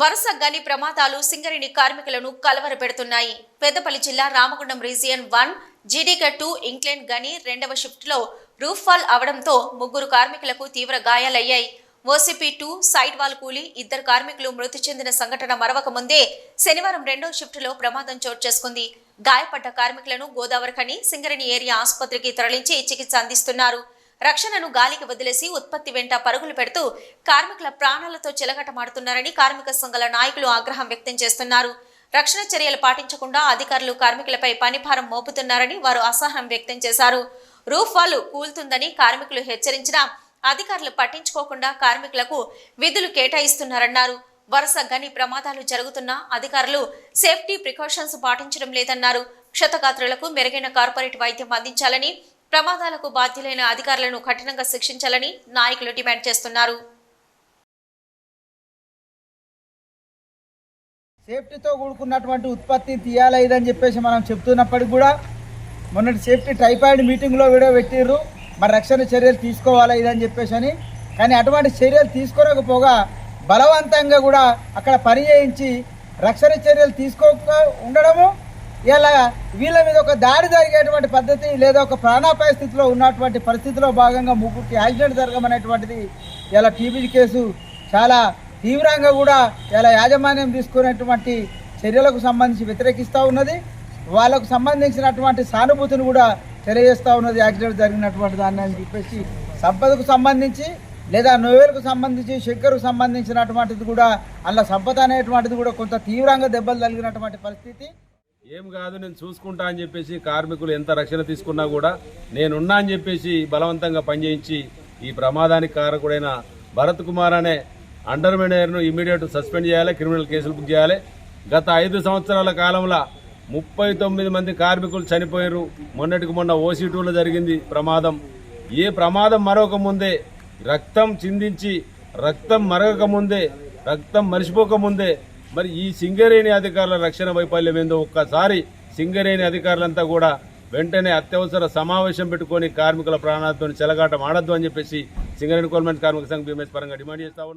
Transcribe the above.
వరుస గని ప్రమాదాలు సింగరేణి కార్మికులను కలవరపెడుతున్నాయి. పెద్దపల్లి జిల్లా రామగుండం రీజియన్ వన్ జీడీగా టూ ఇంగ్లాండ్ గని రెండవ షిఫ్ట్లో రూఫ్ ఫాల్ అవడంతో ముగ్గురు కార్మికులకు తీవ్ర గాయాలయ్యాయి. ఓసీపీ టూ సైడ్ వాల్ కూలి ఇద్దరు కార్మికులు మృతి చెందిన సంఘటన మరవక ముందే శనివారం రెండో షిఫ్టులో ప్రమాదం చోటు చేసుకుంది. గాయపడ్డ కార్మికులను గోదావరిఖని సింగరేణి ఏరియా ఆసుపత్రికి తరలించి చికిత్స అందిస్తున్నారు. రక్షణను గాలికి వదిలేసి ఉత్పత్తి వెంట పరుగులు పెడుతూ కార్మికుల ప్రాణాలతో చిలకటమాడుతున్నారని కార్మిక సంఘాల నాయకులు ఆగ్రహం వ్యక్తం చేస్తున్నారు. రక్షణ చర్యలు పాటించకుండా అధికారులు కార్మికులపై పనిభారం మోపుతున్నారని వారు అసహనం వ్యక్తం చేశారు. రూఫ్ వాళ్ళు కూల్తుందని కార్మికులు హెచ్చరించినా అధికారులు పట్టించుకోకుండా కార్మికులకు విధులు కేటాయిస్తున్నారన్నారు. వరుస గని ప్రమాదాలు జరుగుతున్నా అధికారులు సేఫ్టీ ప్రికాషన్స్ పాటించడం లేదన్నారు. క్షతగాత్రులకు మెరుగైన కార్పొరేట్ వైద్యం అందించాలని ప్రమాదాలకు బాధ్యులైన అధికారులను కఠినంగా శిక్షించాలని నాయకులు డిమాండ్ చేస్తున్నారు. సేఫ్టీతో కూడుకున్నటువంటి ఉత్పత్తి తీయాలి చెప్పేసి మనం చెప్తున్నప్పటికి కూడా మొన్నటి సేఫ్టీ ట్రైపాయిడ్ మీటింగ్లో వీడియో పెట్టిర్రు. మరి రక్షణ చర్యలు తీసుకోవాలా ఇదని చెప్పేసి అని. కానీ అటువంటి చర్యలు తీసుకోలేకపోగా బలవంతంగా కూడా అక్కడ పని చేయించి రక్షణ చర్యలు తీసుకోక ఉండడము ఇలా వీళ్ళ మీద ఒక దాడి జరిగేటువంటి పద్ధతి లేదా ఒక ప్రాణాపాయ స్థితిలో ఉన్నటువంటి పరిస్థితిలో భాగంగా ముగ్గురికి యాక్సిడెంట్ జరగమనేటువంటిది ఇలా టీబీ కేసు చాలా తీవ్రంగా కూడా ఇలా యాజమాన్యం తీసుకునేటువంటి చర్యలకు సంబంధించి వ్యతిరేకిస్తూ ఉన్నది. వాళ్ళకు సంబంధించినటువంటి సానుభూతిని కూడా తెలియజేస్తూ ఉన్నది యాక్సిడెంట్ జరిగినటువంటి దాన్ని అని చెప్పేసి సంపదకు సంబంధించి లేదా నోవెల్కు సంబంధించి శంకర్కు సంబంధించినటువంటిది కూడా అందులో సంపద అనేటువంటిది కూడా కొంత తీవ్రంగా దెబ్బలు తగిలినటువంటి పరిస్థితి. ఏం కాదు నేను చూసుకుంటా అని చెప్పేసి కార్మికులు ఎంత రక్షణ తీసుకున్నా కూడా నేనున్నా అని చెప్పేసి బలవంతంగా పనిచేయించి ఈ ప్రమాదానికి కారకుడైన భరత్ కుమార్ అనే అండర్ మేనేజర్ను ఇమీడియట్ సస్పెండ్ చేయాలి క్రిమినల్ కేసులు బుక్ చేయాలి. గత ఐదు సంవత్సరాల కాలంలో ముప్పై తొమ్మిది మంది కార్మికులు చనిపోయారు. మొన్నటికి మొన్న ఓసీ టూలో జరిగింది ప్రమాదం. ఏ ప్రమాదం మరొక ముందే రక్తం చిందించి రక్తం మరగక ముందే రక్తం మరిచిపోక ముందే మరి ఈ సింగరేణి అధికారుల రక్షణ వైఫల్యం ఏందో ఒక్కసారి సింగరేణి అధికారులంతా కూడా వెంటనే అత్యవసర సమావేశం పెట్టుకొని కార్మికుల ప్రాణాలతో చెలగాటం ఆడద్దు అని చెప్పేసి సింగరేణి గవర్నమెంట్ కార్మిక సంఘ బీఎంఎస్ పరంగా డిమాండ్ చేస్తా ఉన్నాం.